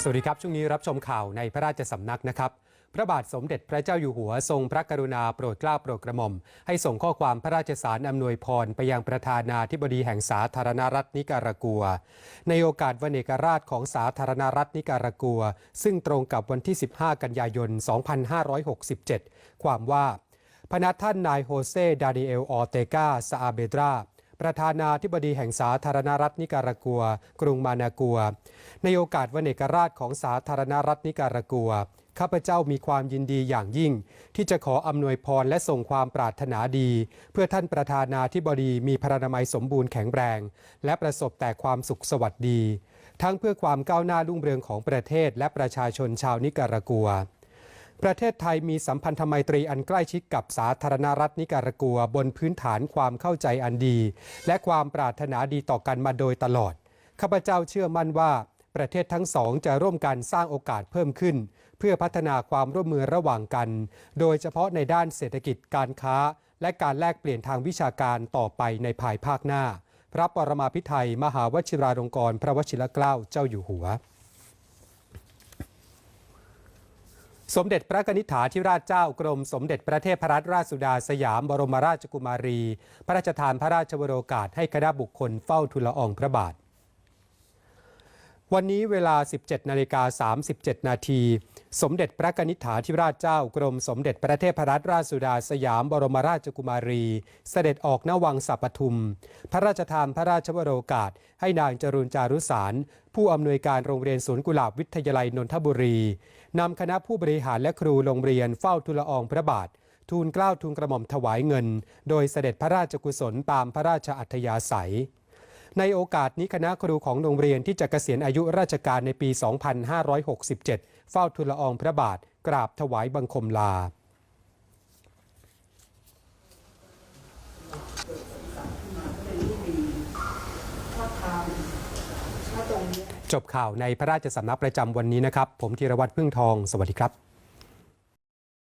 สวัสดีครับ ช่วงนี้รับชมข่าวในพระราชสำนักนะครับ พระบาทสมเด็จพระเจ้าอยู่หัวทรงพระกรุณาโปรดเกล้าโปรดกระหม่อม ให้ส่งข้อความพระราชสารอำนวยพรไปยังประธานาธิบดีแห่งสาธารณรัฐนิการากัว ในโอกาสวันเอกราชของสาธารณรัฐนิการากัว ซึ่งตรงกับวันที่ 15 กันยายน 2567 ความว่าพนักท่านนายโฮเซ ดานิเอล ออเตกาซาอาเบดรา ประธานาธิบดีแห่งสาธารณรัฐนิการากัว กรุงมานากัว ในโอกาสวันเอกราชของสาธารณรัฐนิการากัว ข้าพเจ้ามีความยินดีอย่างยิ่ง ที่จะขออำนวยพรและส่งความปรารถนาดี เพื่อท่านประธานาธิบดีมีพระนามัยสมบูรณ์แข็งแรง และประสบแต่ความสุขสวัสดี ทั้งเพื่อความก้าวหน้ารุ่งเรืองของประเทศและประชาชนชาวนิการากัว ประเทศไทยมีสัมพันธไมตรีอันใกล้ชิดกับสาธารณรัฐนิการากัว บนพื้นฐานความเข้าใจอันดี และความปรารถนาดีต่อกันมาโดยตลอด ข้าพเจ้าเชื่อมั่นว่า ประเทศทั้งสองจะร่วมกันสร้างโอกาสเพิ่มขึ้น เพื่อพัฒนาความร่วมมือระหว่างกัน โดยเฉพาะในด้านเศรษฐกิจการค้า และการแลกเปลี่ยนทางวิชาการต่อไปในภายภาคหน้า พระปรมาภิไธยมหาวชิราลงกรณ์พระวชิรเกล้าเจ้าอยู่หัว สมเด็จพระนิษฐาธิราชเจ้ากรม สมเด็จพระเทพรัตนราชสุดาสยามบรมราชกุมารี พระราชทานพระราชวโรกาสให้คณะบุคคลเฝ้าทุลอองพระบาท วันนี้เวลา 17 นาฬิกา 37 นาที สมเด็จพระกนิษฐาธิราชเจ้ากรมสมเด็จพระเทพรัตนราชสุดาสยามบรมราชกุมารี เสด็จออกนวังสัปทุม พระราชทานพระราชวโรกาส ให้นางจรุนจารุสาร ผู้อำนวยการโรงเรียนสวนกุหลาบวิทยาลัยนนทบุรีนำคณะผู้บริหารและครูโรงเรียนเฝ้าทุลอองพระบาท ทูลเกล้าทูลกระหม่อมถวายเงิน โดยเสด็จพระราชกุศลตามพระราชอัธยาศัยในโอกาสนี้คณะครูของโรงเรียนที่จะเกษียณอายุราชการในปี 2567เฝ้าทูลละอองพระบาทกราบถวายบังคมลาจบข่าวในพระราชสำนักประจำวันนี้นะครับ ผมธีรวัตรพึ่งทอง สวัสดีครับ